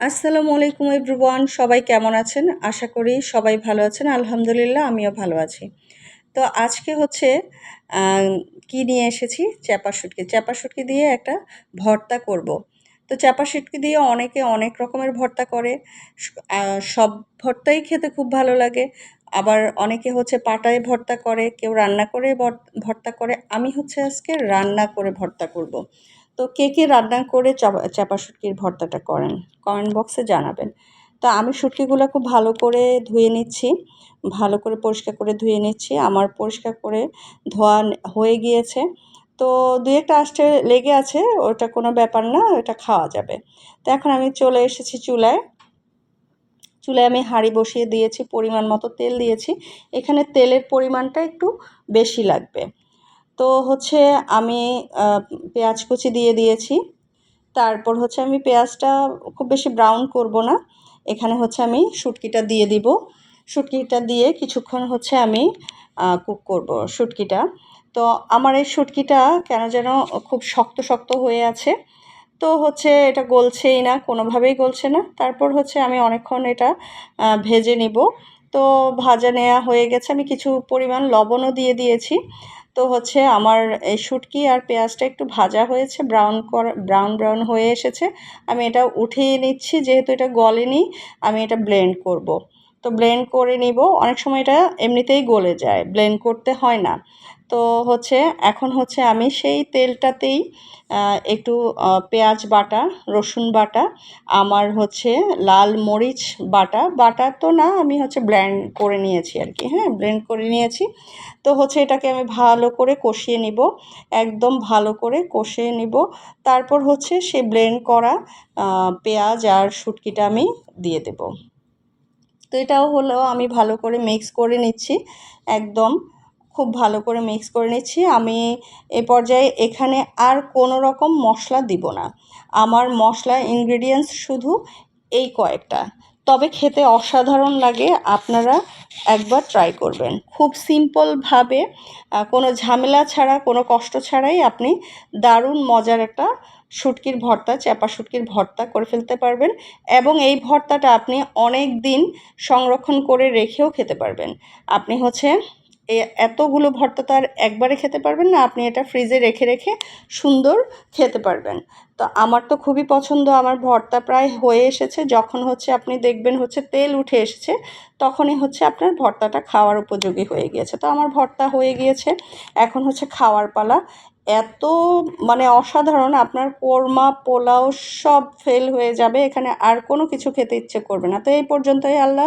আসসালামু আলাইকুম এভরিওয়ান, সবাই কেমন আছেন? আশা করি সবাই ভালো আছেন। আলহামদুলিল্লাহ, আমিও ভালো আছি। তো আজকে হচ্ছে কি নিয়ে এসেছি? চ্যাপা শুটকি। চ্যাপা শুটকি দিয়ে একটা ভর্তা করব। তো চ্যাপা শুটকি দিয়ে অনেকে অনেক রকমের ভর্তা করে। সব ভর্তাই খেতে খুব ভালো লাগে। আবার অনেকে হচ্ছে পাটায় ভর্তা করে, কেউ রান্না করে ভর্তা করে। আমি হচ্ছে আজকে রান্না করে ভর্তা করব। তো কে কে রান্না করে চাপা চাপা শুটকির ভর্তাটা করেন? কমেন্ট বক্সে জানাবেন। তো আমি শুটকিগুলো খুব ভালো করে ধুয়ে নিচ্ছি, ভালো করে পরিষ্কার করে ধুয়ে নিচ্ছি। আমার পরিষ্কার করে ধোয়া হয়ে গিয়েছে। তো দু একটা আসতে লেগে আছে, ওটা কোনো ব্যাপার না, ওটা খাওয়া যাবে। তো এখন আমি চলে এসেছি চুলায়। চুলায় আমি হাঁড়ি বসিয়ে দিয়েছি, পরিমাণ মতো তেল দিয়েছি। এখানে তেলের পরিমাণটা একটু বেশি লাগবে। তো হচ্ছে আমি পেঁয়াজ কুচি দিয়ে দিয়েছি। তারপর হচ্ছে আমি পেঁয়াজটা খুব বেশি ব্রাউন করব না। এখানে হচ্ছে আমি শুটকিটা দিয়ে দিব। শুটকিটা দিয়ে কিছুক্ষণ হচ্ছে আমি কুক করব শুটকিটা। তো আমার এই শুটকিটা কেন যেন খুব শক্ত শক্ত হয়ে আছে। তো হচ্ছে এটা গলছেই না, কোনোভাবেই গলছে না। তারপর হচ্ছে আমি অনেকক্ষণ এটা ভেজে নিব। তো ভাজা নেওয়া হয়ে গেছে। আমি কিছু পরিমাণ লবণও দিয়ে দিয়েছি। তো হচ্ছে আমার এই শুটকি আর পেঁয়াজটা একটু ভাজা হয়েছে ব্রাউন করা ব্রাউন ব্রাউন হয়ে এসেছে। আমি এটা উঠিয়ে নিচ্ছি, যেহেতু এটা গলেনি, আমি এটা ব্লেন্ড করব। তো ব্লেন্ড করে নিব। অনেক সময় এটা এমনিতেই গলে যায় ব্লেন্ড করতে হয় না। তো হচ্ছে, এখন হচ্ছে আমি সেই তেলটাতেই একটু পেঁয়াজ বাটা, রসুন বাটা, আমার হচ্ছে লাল মরিচ বাটা। বাটা তো না, আমি হচ্ছে ব্লেন্ড করে নিয়েছি আর কি হ্যাঁ ব্লেন্ড করে নিয়েছি। তো হচ্ছে এটাকে আমি ভালো করে কষিয়ে নিব, একদম ভালো করে কষিয়ে নিব। তারপর হচ্ছে সে ব্লেন্ড করা পেঁয়াজ আর শুটকিটা আমি দিয়ে দেব। তো এটাও হলো আমি ভালো করে মিক্স করে নিচ্ছি, একদম খুব ভালো করে মিক্স করে নিচ্ছি। আমি এ পর্যায়ে এখানে আর কোনো রকম মশলা দিব না। আমার মশলা ইনগ্রেডিয়েন্টস শুধু এই কয়েকটা। তবে খেতে অসাধারণ লাগে, আপনারা একবার ট্রাই করবেন। খুব সিম্পলভাবে কোনো ঝামেলা ছাড়া, কোনো কষ্ট ছাড়াই আপনি দারুণ মজার একটা শুটকির ভর্তা, চ্যাপা শুটকির ভর্তা করে ফেলতে পারবেন এবং এই ভর্তাটা আপনি অনেক দিন সংরক্ষণ করে রেখেও খেতে পারবেন। আপনি হচ্ছে এতগুলো ভর্তা তো আর একবারে খেতে পারবেন না, আপনি এটা ফ্রিজে রেখে রেখে সুন্দর খেতে পারবেন। তো আমার তো খুবই পছন্দ, আমার ভর্তা প্রায় হয়ে এসেছে, যখন হচ্ছে আপনি দেখবেন হচ্ছে তেল উঠে এসেছে, তখনই হচ্ছে আপনার ভর্তাটা খাওয়ার উপযোগী হয়ে গিয়েছে। তো আমার ভর্তা হয়ে গিয়েছে, এখন হচ্ছে খাওয়ার পালা। এত মানে অসাধারণ, আপনার কোরমা, পোলাও সব ফেল হয়ে যাবে, এখানে আর কোনো কিছু খেতে ইচ্ছে করবে না। তো এই পর্যন্তই, আল্লাহ